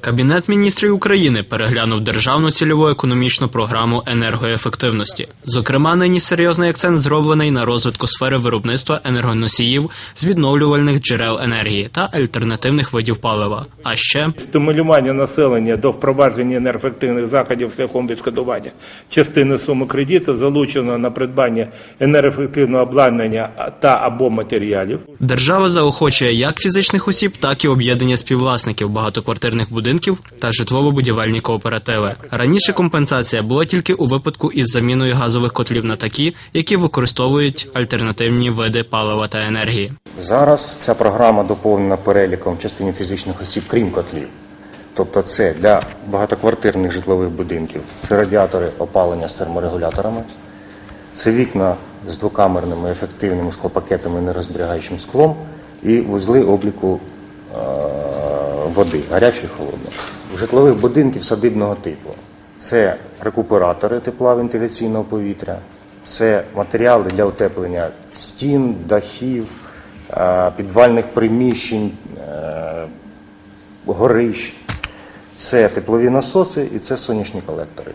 Кабінет міністрів України переглянув державну цільову економічну програму енергоефективності. Зокрема, нині серйозний акцент зроблений на розвитку сфери виробництва енергоносіїв з відновлювальних джерел енергії та альтернативних видів палива. А ще Стимулювання населення до впровадження енергоефективних заходів шляхом відшкодування частини суми кредиту залучено на придбання енергоефективного обладнання та або матеріалів. держава заохочує як фізичних осіб, так і об'єднання співвласників багатоквартирних будинків та житлово-будівельні кооперативи. Раніше компенсація була тільки у випадку із заміною газових котлів на такі, які використовують альтернативні види палива та енергії. Зараз ця програма доповнена переліком частині фізичних осіб, крім котлів. Тобто це для багатоквартирних житлових будинків, це радіатори опалення з терморегуляторами, це вікна з двокамерними ефективними склопакетами нерозберігаючим склом і вузли обліку води, гарячої і холодної. Житлових будинків садибного типу це рекуператори тепла вентиляційного повітря, це матеріали для утеплення стін, дахів, е, підвальних приміщень, е, горищ. Це теплові насоси і це сонячні колектори.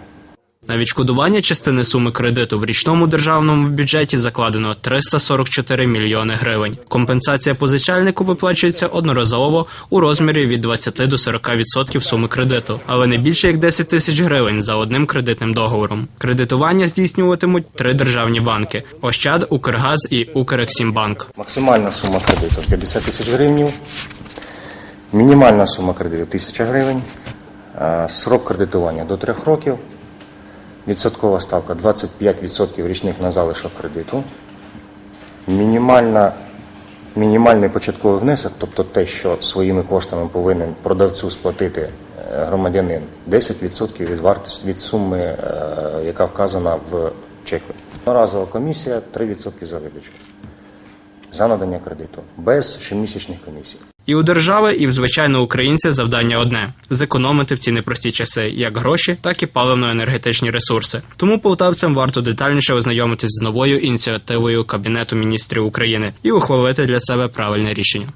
На відшкодування частини суми кредиту в річному державному бюджеті закладено 344 мільйони гривень. Компенсація позичальнику виплачується одноразово у розмірі від 20 до 40% суми кредиту, але не більше як 10 тисяч гривень за одним кредитним договором. Кредитування здійснюватимуть три державні банки: Ощад, Укргаз і Укрексімбанк. Максимальна сума кредиту 50 тисяч гривень, мінімальна сума кредиту 1000 гривень, срок кредитування до 3 років, відсоткова ставка 25% річних на залишок кредиту, мінімальна, мінімальний початковий внесок, тобто те, що своїми коштами повинен продавцю сплатити е, громадянин, 10% від, вартості, від суми, е, яка вказана в чеку. Разова комісія 3% за видачу за надання кредиту без щомісячних комісій. І у держави, і в звичайного українця завдання одне зекономити в ці непрості часи як гроші, так і паливно-енергетичні ресурси. Тому полтавцям варто детальніше ознайомитись з новою ініціативою Кабінету міністрів України і ухвалити для себе правильне рішення.